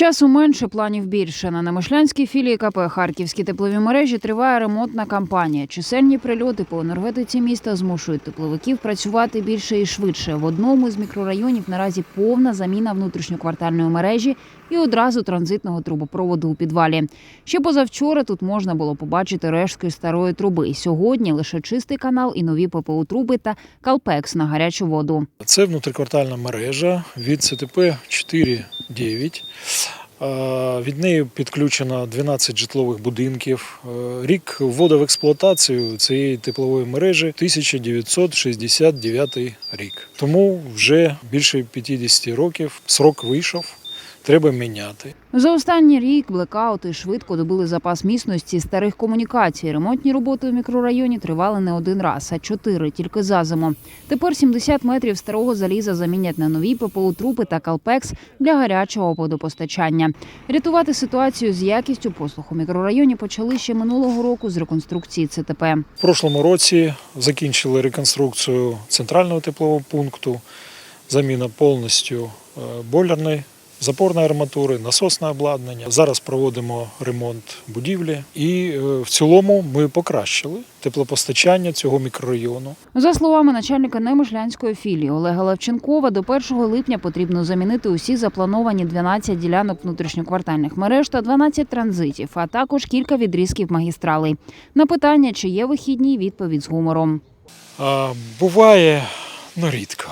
Часу менше, планів більше. На Немишлянській філії КП Харківські теплові мережі триває ремонтна кампанія. Чисельні прильоти по енергетиці міста змушують тепловиків працювати більше і швидше. В одному з мікрорайонів наразі повна заміна внутрішньоквартальної мережі і одразу транзитного трубопроводу у підвалі. Ще позавчора тут можна було побачити рештки старої труби. Сьогодні лише чистий канал і нові ППУ труби та калпекс на гарячу воду. Це внутриквартальна мережа від ЦТП 4.9. Е, Від неї підключено 12 житлових будинків. Е, Рік ввода в експлуатацію цієї теплової мережі 1969 рік. Тому вже більше 50 років срок вийшов, треба міняти. За останній рік блекаути швидко добили запас міцності старих комунікацій. Ремонтні роботи у мікрорайоні тривали не один раз, а чотири тільки за зиму. Тепер 70 метрів старого заліза замінять на нові ППУ трупи та калпекс для гарячого водопостачання. Рятувати ситуацію з якістю послуг у мікрорайоні почали ще минулого року з реконструкції ЦТП. В прошлому році закінчили реконструкцію центрального теплового пункту, заміна повністю е, бойлерної, запорної арматури, насосне обладнання. Зараз проводимо ремонт будівлі і е, в цілому ми покращили теплопостачання цього мікрорайону. За словами начальника Немишлянської філії Олега Левченкова, до 1 липня потрібно замінити усі заплановані 12 ділянок внутрішньоквартальних мереж та 12 транзитів, а також кілька відрізків магістралей. На питання, чи є вихідні, відповідь з гумором. А, буває ну рідко.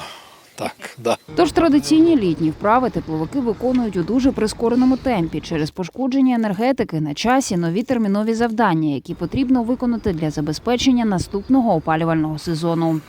Так, да. Тож традиційні літні вправи тепловики виконують у дуже прискореному темпі через пошкодження енергетики на часі нові термінові завдання, які потрібно виконати для забезпечення наступного опалювального сезону.